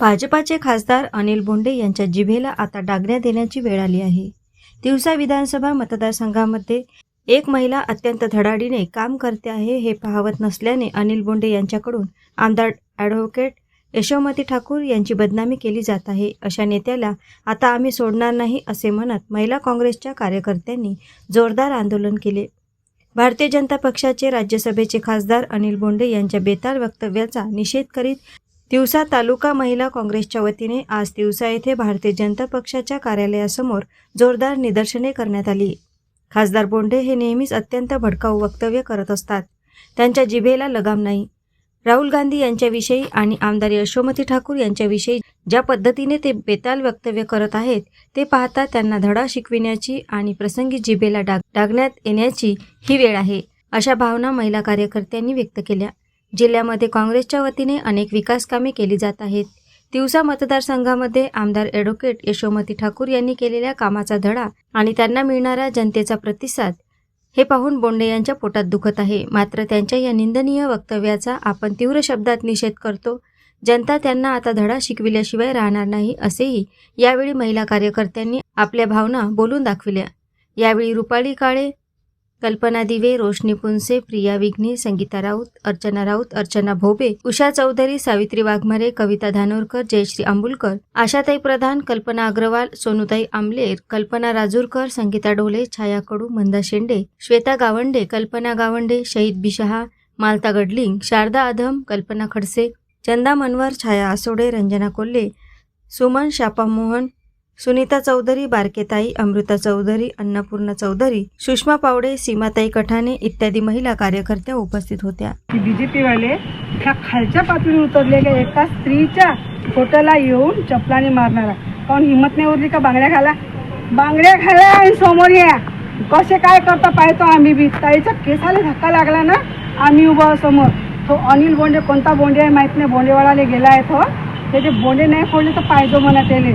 भाजपाचे खासदार अनिल बोंडे यांच्या जिभेला आता डागण्या देण्याची वेळ आली आहे. तिवसा विधानसभा मतदारसंघामध्ये एक महिला अत्यंत धडाडीने काम करते आहे हे पाहवत नसल्याने अनिल बोंडे यांच्याकडून आमदार ॲडव्होकेट यशोमती ठाकूर यांची बदनामी केली जात आहे. अशा नेत्याला आता आम्ही सोडणार नाही असे म्हणत महिला काँग्रेसच्या कार्यकर्त्यांनी जोरदार आंदोलन केले. भारतीय जनता पक्षाचे राज्यसभेचे खासदार अनिल बोंडे यांच्या बेताल वक्तव्याचा निषेध करीत तिवसा तालुका महिला काँग्रेसच्या वतीने आज तिवसा येथे भारतीय जनता पक्षाच्या कार्यालयासमोर जोरदार निदर्शने करण्यात आली. खासदार बोंडे हे नेहमीच अत्यंत भडकाऊ वक्तव्य करत असतात. त्यांच्या जिभेला लगाम नाही. राहुल गांधी यांच्याविषयी आणि आमदार यशोमती ठाकूर यांच्याविषयी ज्या पद्धतीने ते बेताल वक्तव्य करत आहेत ते पाहता त्यांना धडा शिकविण्याची आणि प्रसंगी जिभेला डाग डागण्यात येण्याची ही वेळ आहे अशा भावना महिला कार्यकर्त्यांनी व्यक्त केल्या. जिल्ह्यामध्ये काँग्रेसच्या वतीने अनेक विकास कामे केली जात आहेत. तिवसा मतदारसंघामध्ये आमदार ॲडव्होकेट यशोमती ठाकूर यांनी केलेल्या कामाचा धडा आणि त्यांना मिळणारा जनतेचा प्रतिसाद हे पाहून बोंडे यांच्या पोटात दुखत आहे. मात्र त्यांच्या या निंदनीय वक्तव्याचा आपण तीव्र शब्दात निषेध करतो. जनता त्यांना आता धडा शिकविल्याशिवाय राहणार नाही असेही यावेळी महिला कार्यकर्त्यांनी आपल्या भावना बोलून दाखविल्या. यावेळी रुपाली काळे कल्पना दिवे रोशनी पुंसे प्रिया विघ्ने संगीता राऊत अर्चना राऊत अर्चना भोबे उषा चौधरी सावित्री वाघमारे कविता धानोरकर जयश्री आंबुलकर आशाताई प्रधान कल्पना अग्रवाल सोनुताई आमलेर कल्पना राजूरकर संगीता डोले छाया कडू मंदा शेंडे श्वेता गावंडे कल्पना गावंडे शहीद बिशहा मालता गडलिंग शारदा आधम कल्पना खडसे चंदा मनवर छाया आसोडे रंजना कोल्हे सुमन शापा मोहन सुनीता चौधरी बारकेताई अमृता चौधरी अन्नपूर्णा चौधरी सुषमा पावडे सीमाताई कठाणे इत्यादी महिला कार्यकर्त्या उपस्थित होत्या. बीजेपीवाले बीजेपी वाले ह्या खालच्या पातळीवर उतरलेल्या एका स्त्रीच्या फोटोला येऊन चपलाने मारणारा काऊन हिंमत नाही उरली का बांगड्या घाला? बांगड्या घाला आणि समोर या. कसे काय करता पाहतो आम्ही बी. ताईचा केसाला धक्का लागला ना आम्ही उभं समोर. तो अनिल बोंडे कोणता बोंडे आहे माहीत नाही. बोंडेवाडाला गेला आहे तो. त्याचे बोंडे नाही फोडले तर पाहिजे म्हणा त्याले.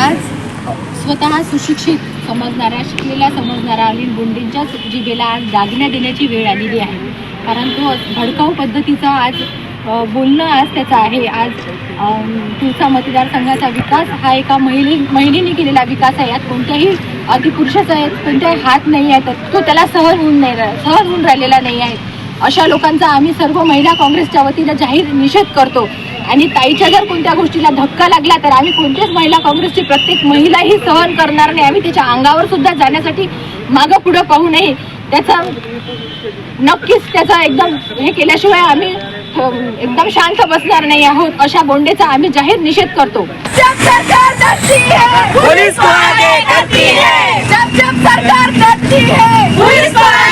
आज स्वतः सुशिक्षित समजणाऱ्या शिकलेल्या समजणाऱ्या अनिल बोंडेंच्याच जिभेला आज दागिन्या देण्याची वेळ आलेली आहे. कारण तो भडकाऊ पद्धतीचा आज बोलणं आज त्याचं आहे. आज तुमचा मतदारसंघाचा विकास हा एका महिले महिलेने केलेला विकास आहे. यात कोणत्याही अतिपुरुषाचा यात कोणत्याही हात नाही आहे. तर तो त्याला सहज होऊन नाही सहज होऊन राहिलेला नाही आहे. अशा लोकांचा आम्ही सर्व महिला काँग्रेसच्या वतीनं जाहीर निषेध करतो. आणि ताईच्या जर कोणत्या गोष्टीला धक्का लागला तर आम्ही कोणत्याच महिला काँग्रेसची प्रत्येक महिलाही सहन करणार नाही. आम्ही त्याच्या अंगावर सुद्धा जाण्यासाठी मागं पुढं पाहू नये. त्याचा नक्कीच त्याचा एकदम हे केल्याशिवाय आम्ही एकदम शांत बसणार नाही आहोत अशा बोंडेचा आम्ही जाहीर निषेध करतो. जब सरकार करती है पुलिस को आगे करती है। जब जब सरकार करती है पुलिस को आगे करती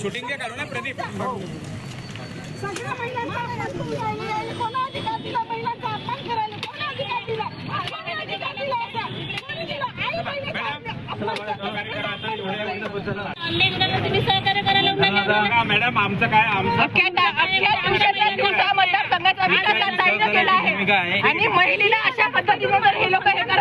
शूटिंग काढू ना प्रदीप। सगळ्या महिलांचा मॅडम आमचं काय आमचं मतदारसंघाचा विकास केला आहे आणि महिलेला अशा पद्धतीने जर हे लोक हे